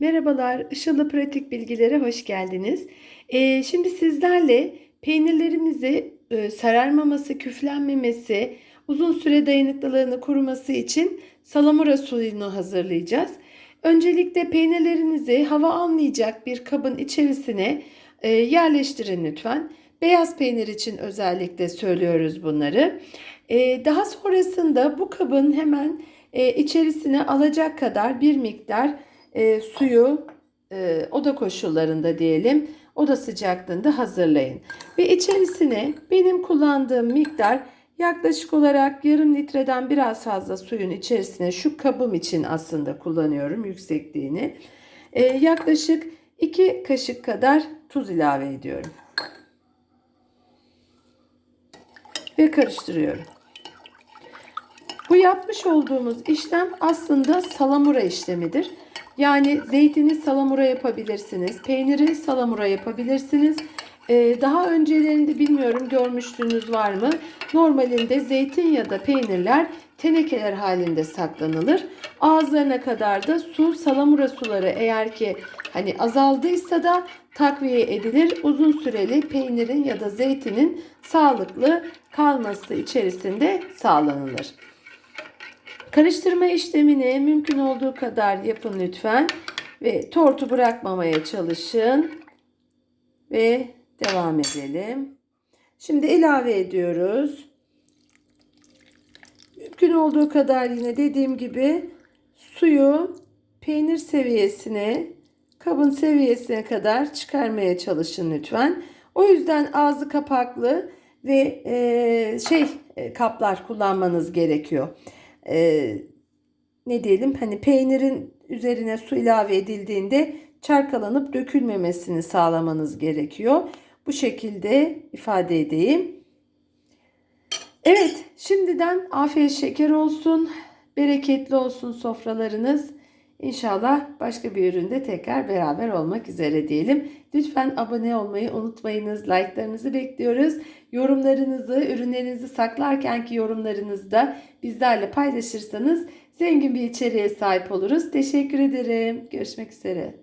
Merhabalar, Işıl'la Pratik Bilgilere hoş geldiniz. Ee, şimdi sizlerle peynirlerimizi e, sararmaması, küflenmemesi, uzun süre dayanıklılığını koruması için salamura suyunu hazırlayacağız. Öncelikle peynirlerinizi hava almayacak bir kabın içerisine e, yerleştirin lütfen. Beyaz peynir için özellikle söylüyoruz bunları. E, daha sonrasında bu kabın hemen e, içerisine alacak kadar bir miktar e, suyu e, oda koşullarında diyelim oda sıcaklığında hazırlayın. Ve içerisine benim kullandığım miktar yaklaşık olarak yarım litreden biraz fazla suyun içerisine şu kabım için aslında kullanıyorum yüksekliğini. E, yaklaşık 2 kaşık kadar tuz ilave ediyorum. Ve karıştırıyorum. Bu yapmış olduğumuz işlem aslında salamura işlemidir. Yani zeytini salamura yapabilirsiniz, peyniri salamura yapabilirsiniz. Ee, daha öncelerinde bilmiyorum görmüştünüz var mı? Normalinde zeytin ya da peynirler tenekeler halinde saklanılır. Ağızlarına kadar da su, salamura suları eğer ki hani azaldıysa da takviye edilir. Uzun süreli peynirin ya da zeytinin sağlıklı kalması içerisinde sağlanılır. Karıştırma işlemini mümkün olduğu kadar yapın lütfen. Ve tortu bırakmamaya çalışın. Ve devam edelim. Şimdi ilave ediyoruz. Mümkün olduğu kadar yine dediğim gibi suyu peynir seviyesine, kabın seviyesine kadar çıkarmaya çalışın lütfen. O yüzden ağzı kapaklı ve e, şey e, kaplar kullanmanız gerekiyor e, ne diyelim hani peynirin üzerine su ilave edildiğinde çarkalanıp dökülmemesini sağlamanız gerekiyor. Bu şekilde ifade edeyim. Evet, şimdiden afiyet şeker olsun, bereketli olsun sofralarınız. İnşallah başka bir üründe tekrar beraber olmak üzere diyelim. Lütfen abone olmayı unutmayınız. Like'larınızı bekliyoruz. Yorumlarınızı, ürünlerinizi saklarkenki yorumlarınızı da bizlerle paylaşırsanız zengin bir içeriğe sahip oluruz. Teşekkür ederim. Görüşmek üzere.